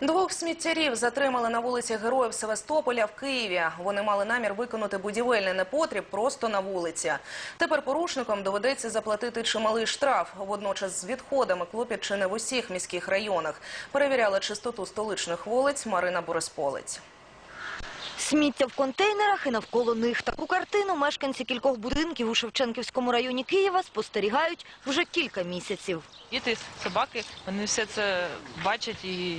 Двох сміттярів затримали на вулиці Героїв Севастополя в Києві. Вони мали намір виконати будівельний непотріб просто на вулиці. Тепер порушникам доведеться заплатити чималий штраф. Водночас з відходами клопіт чи не в усіх міських районах. Перевіряла чистоту столичних вулиць Марина Борисполець. Сміття в контейнерах і навколо них. Таку картину мешканці кількох будинків у Шевченківському районі Києва спостерігають вже кілька місяців. Діти, собаки, вони все це бачать і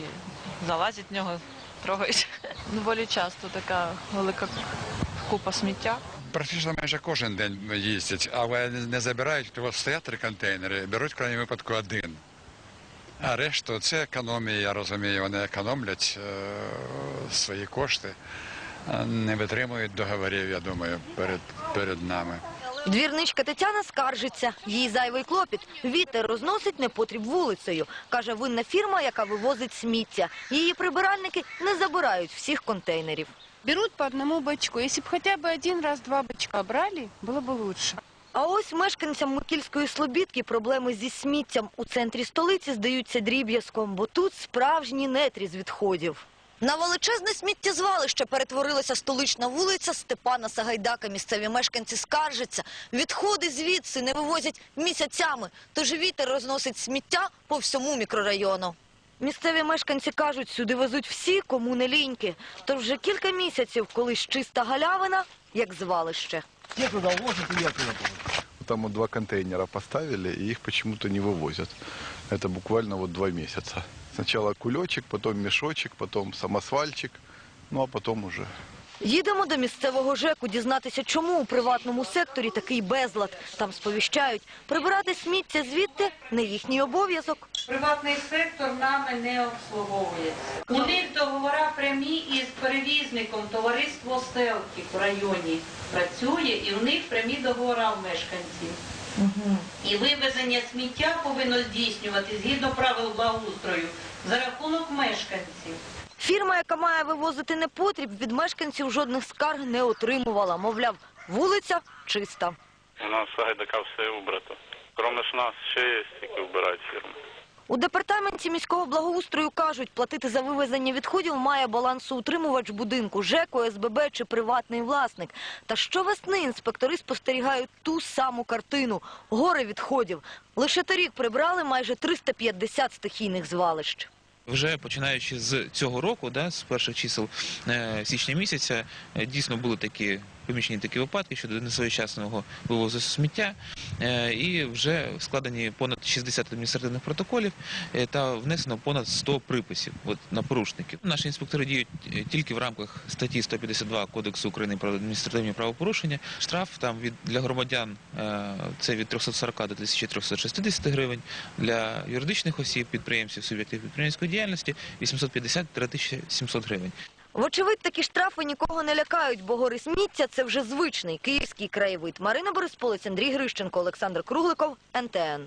залазять в нього, трогають. Доволі часто така велика купа сміття. Практично майже кожен день їздять, але не забирають, то стоять три контейнери, беруть в крайньому випадку один. А решту це економія, я розумію, вони економлять е, свої кошти, не витримують договорів, я думаю, перед, перед нами. Двірничка Тетяна скаржиться. Її зайвий клопіт. Вітер розносить непотріб вулицею. Каже, винна фірма, яка вивозить сміття. Її прибиральники не забирають всіх контейнерів. Берут по одному бачку. Если бы хотя бы один раз два бачка брали, было бы лучше. А ось мешканцям Микільської Слобідки проблеми зі сміттям у центрі столиці здаються дріб'язком, бо тут справжні нетрі з відходів. На величезне сміттєзвалище перетворилася столична вулиця Степана Сагайдака. Місцеві мешканці скаржаться. Відходи звідси не вивозять місяцями, тож вітер розносить сміття по всьому мікрорайону. Місцеві мешканці кажуть, сюди везуть всі, кому не ліньки. Тож вже кілька місяців колись чиста галявина, як звалище. Те туда ложат, я туда положу. Там вот два контейнера поставили, и их почему-то не вывозят. Это буквально вот два месяца. Сначала кулечек, потом мешочек, потом самосвальчик, ну а потом уже Їдемо до місцевого ЖЕКу дізнатися, чому у приватному секторі такий безлад. Там сповіщають, прибирати сміття звідти не їхній обов'язок. Приватний сектор нами не обслуговується. У них договори прямі із перевізником товариство Стелки в районі працює, і в них прямі договори в мешканців. І вивезення сміття повинно здійснювати згідно правил благоустрою за рахунок мешканців. Фірма, яка має вивозити непотріб, від мешканців жодних скарг не отримувала. Мовляв, вулиця чиста. У нас гайдака все убрато. Кроме ж нас ще є, тільки вбирають фірми. У департаменті міського благоустрою кажуть, платити за вивезення відходів має балансоутримувач будинку, ЖЕК, ОСББ чи приватний власник. Та щовесни інспектори спостерігають ту саму картину – гори відходів. Лише торік прибрали майже 350 стихійних звалищ. Вже починаючи з цього року, да, з перших чисел е, січня місяця, е, дійсно були такі помічені такі випадки щодо несвоєчасного вивозу сміття, і вже складені понад 60 адміністративних протоколів е, та внесено понад 100 приписів на порушників. Наші інспектори діють е, тільки в рамках статті 152 Кодексу України про адміністративні правопорушення. Штраф там для громадян е, це від 340 до 1360 гривень, для юридичних осіб, підприємців, суб'єктів підприємницької діяльності 850-1700 гривень. Вочевидь, такі штрафи нікого не лякають, бо гори сміття – це вже звичний київський краєвид. Марина Борисполець, Андрій Грищенко, Олександр Кругликов, НТН.